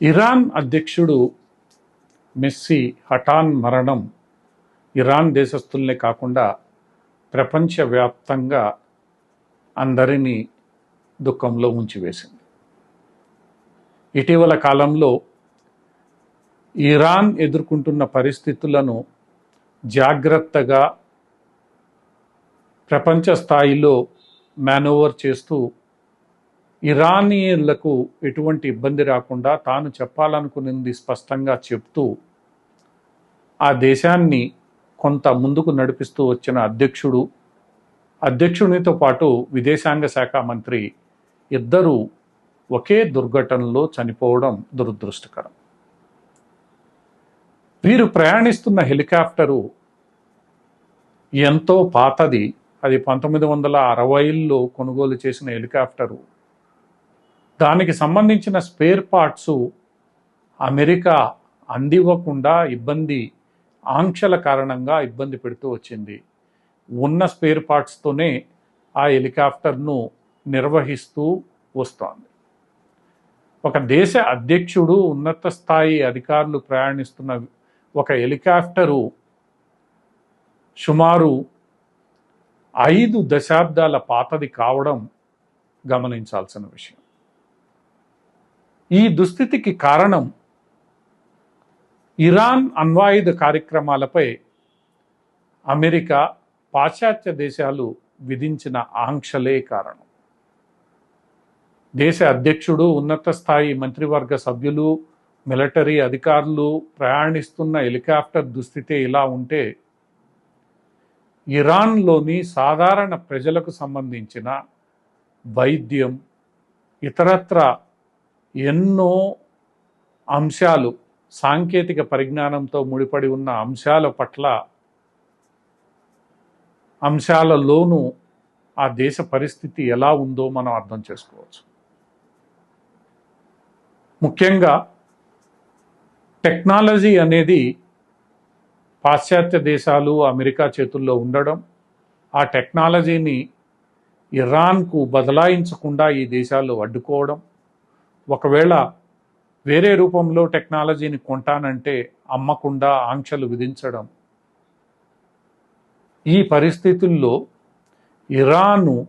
Iran అధ్యక్షుడు messy హఠాన్ మరణం Iran దేశస్తుల్నే కాకుండా ప్రపంచవ్యాప్తంగా అందరినీ దుఃఖంలో ఉంచివేసింది ఇటీవల కాలంలో ఇరాన్ ఎదుర్కొంటున్న పరిస్థితులను జాగ్రత్తగా ప్రపంచ స్థాయిలో మేనోవర్ చేస్తూ ఇరానీయులకు ఎటువంటి ఇబ్బంది రాకుండా తాను చెప్పాలనుకున్నది స్పష్టంగా చెప్తూ ఆ దేశాన్ని కొంత ముందుకు నడిపిస్తూ వచ్చిన అధ్యక్షుడు అధ్యక్షునితో పాటు విదేశాంగ శాఖ మంత్రి ఇద్దరూ ఒకే దుర్ఘటనలో చనిపోవడం దురదృష్టకరం. వీరు ప్రయాణిస్తున్న హెలికాప్టరు ఎంతో పాతది. అది పంతొమ్మిది వందల అరవైలో కొనుగోలు చేసిన హెలికాప్టరు. దానికి సంబంధించిన స్పేర్ పార్ట్స్ అమెరికా అందివ్వకుండా ఇబ్బంది ఆంక్షల కారణంగా ఇబ్బంది పెడుతూ వచ్చింది. ఉన్న స్పేర్ పార్ట్స్తోనే ఆ హెలికాప్టర్ను నిర్వహిస్తూ వస్తోంది. ఒక దేశ అధ్యక్షుడు ఉన్నత స్థాయి అధికారులు ప్రయాణిస్తున్న ఒక హెలికాప్టరు సుమారు ఐదు దశాబ్దాల పాతది కావడం గమనించాల్సిన విషయం. ఈ దుస్థితికి కారణం ఇరాన్ అణ్వాయుధ కార్యక్రమాలపై అమెరికా పాశ్చాత్య దేశాలు విధించిన ఆంక్షలే కారణం. దేశ అధ్యక్షుడు ఉన్నత స్థాయి మంత్రివర్గ సభ్యులు మిలిటరీ అధికారులు ప్రయాణిస్తున్న హెలికాప్టర్ దుస్థితి ఇలా ఉంటే ఇరాన్లోని సాధారణ ప్రజలకు సంబంధించిన వైద్యం ఇతరత్ర ఎన్నో అంశాలు సాంకేతిక పరిజ్ఞానంతో ముడిపడి ఉన్న అంశాల పట్ల అంశాలలోనూ ఆ దేశ పరిస్థితి ఎలా ఉందో మనం అర్థం చేసుకోవచ్చు. ముఖ్యంగా టెక్నాలజీ అనేది పాశ్చాత్య దేశాలు అమెరికా చేతుల్లో ఉండడం ఆ టెక్నాలజీని ఇరాన్కు బదలాయించకుండా ఈ దేశాలు అడ్డుకోవడం ఒకవేళ వేరే రూపంలో టెక్నాలజీని కొంటానంటే అమ్మకుండా ఆంక్షలు విధించడం. ఈ పరిస్థితుల్లో ఇరాను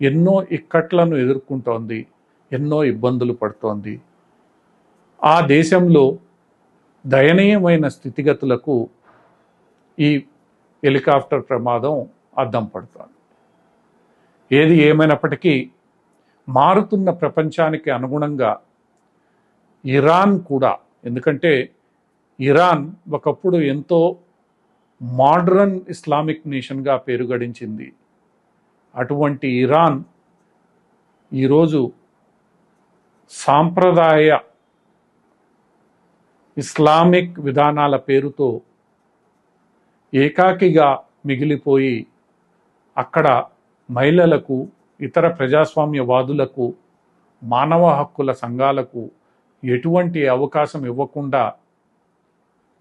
ఎన్నో ఇక్కట్లను ఎదుర్కొంటోంది ఎన్నో ఇబ్బందులు పడుతోంది. ఆ దేశంలో దయనీయమైన స్థితిగతులకు ఈ హెలికాప్టర్ ప్రమాదం అద్దం పడుతుంది. ఏది ఏమైనప్పటికీ మారుతున్న ప్రపంచానికి అనుగుణంగా ఇరాన్ కూడా. ఎందుకంటే ఇరాన్ ఒకప్పుడు ఎంతో మోడ్రన్ ఇస్లామిక్ నేషన్గా పేరు గడించింది. అటువంటి ఇరాన్ ఈరోజు సాంప్రదాయ ఇస్లామిక్ విధానాల పేరుతో ఏకాకిగా మిగిలిపోయి అక్కడ మహిళలకు ఇతర ప్రజాస్వామ్యవాదులకు మానవ హక్కుల సంఘాలకు ఎటువంటి అవకాశం ఇవ్వకుండా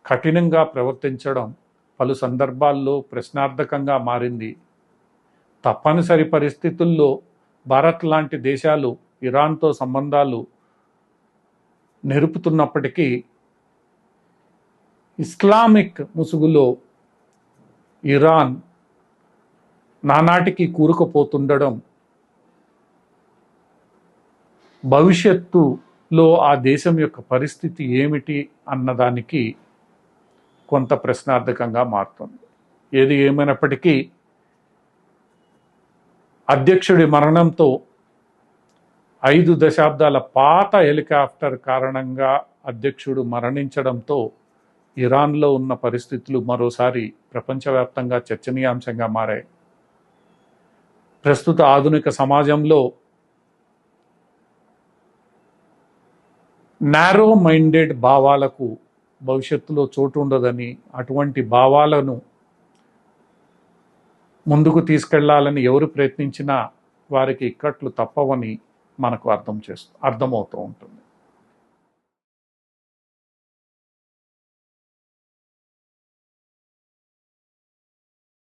కఠినంగా ప్రవర్తించడం పలు సందర్భాల్లో ప్రశ్నార్థకంగా మారింది. తప్పనిసరి పరిస్థితుల్లో భారత్ లాంటి దేశాలు ఇరాన్తో సంబంధాలు నెరుపుతున్నప్పటికీ ఇస్లామిక్ ముసుగులో ఇరాన్ నానాటికి కూరుకుపోతుండడం భవిష్యత్తులో ఆ దేశం యొక్క పరిస్థితి ఏమిటి అన్నదానికి కొంత ప్రశ్నార్థకంగా మారుతుంది. ఏది ఏమైనప్పటికీ అధ్యక్షుడి మరణంతో ఐదు దశాబ్దాల పాత హెలికాప్టర్ కారణంగా అధ్యక్షుడు మరణించడంతో ఇరాన్లో ఉన్న పరిస్థితులు మరోసారి ప్రపంచవ్యాప్తంగా చర్చనీయాంశంగా మారాయి. ప్రస్తుత ఆధునిక సమాజంలో నారో మైండెడ్ భావాలకు భవిష్యత్తులో చోటు ఉండదని అటువంటి భావాలను ముందుకు తీసుకెళ్ళాలని ఎవరు ప్రయత్నించినా వారికి ఇక్కట్లు తప్పవని మనకు అర్థం చేస్తూ అర్థమవుతూ ఉంటుంది.